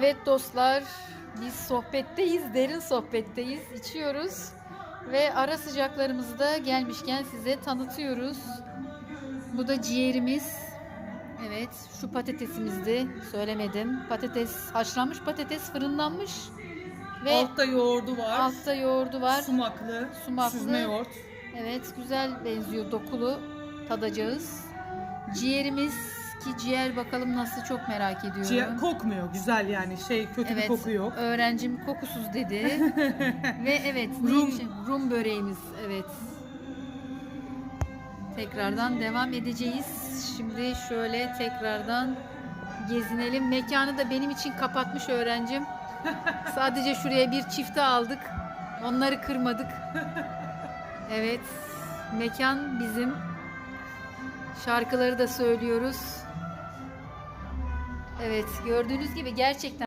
Evet dostlar, biz sohbetteyiz, derin sohbetteyiz, içiyoruz ve ara sıcaklarımızı da gelmişken size tanıtıyoruz. Bu da ciğerimiz. Evet, şu patatesimizdi, söylemedim. Patates, haşlanmış patates fırınlanmış ve Altta yoğurdu var. altta yoğurdu var. Sumaklı. Sumaklı. Süzme yoğurt. Evet, güzel benziyor, dokulu tadacağız. Ciğerimiz ki ciğer bakalım nasıl çok merak ediyorum. Ciğer kokmuyor. Güzel yani. Şey kötü bir Evet, koku yok. öğrencim kokusuz dedi. Ve evet, neymiş? Rum böreğimiz, evet. Tekrardan devam edeceğiz. Şimdi şöyle tekrardan gezinelim. Mekanı da benim için kapatmış öğrencim. Sadece şuraya bir çifte aldık. Onları kırmadık. Evet, mekan bizim. Şarkıları da söylüyoruz. Evet, gördüğünüz gibi gerçekten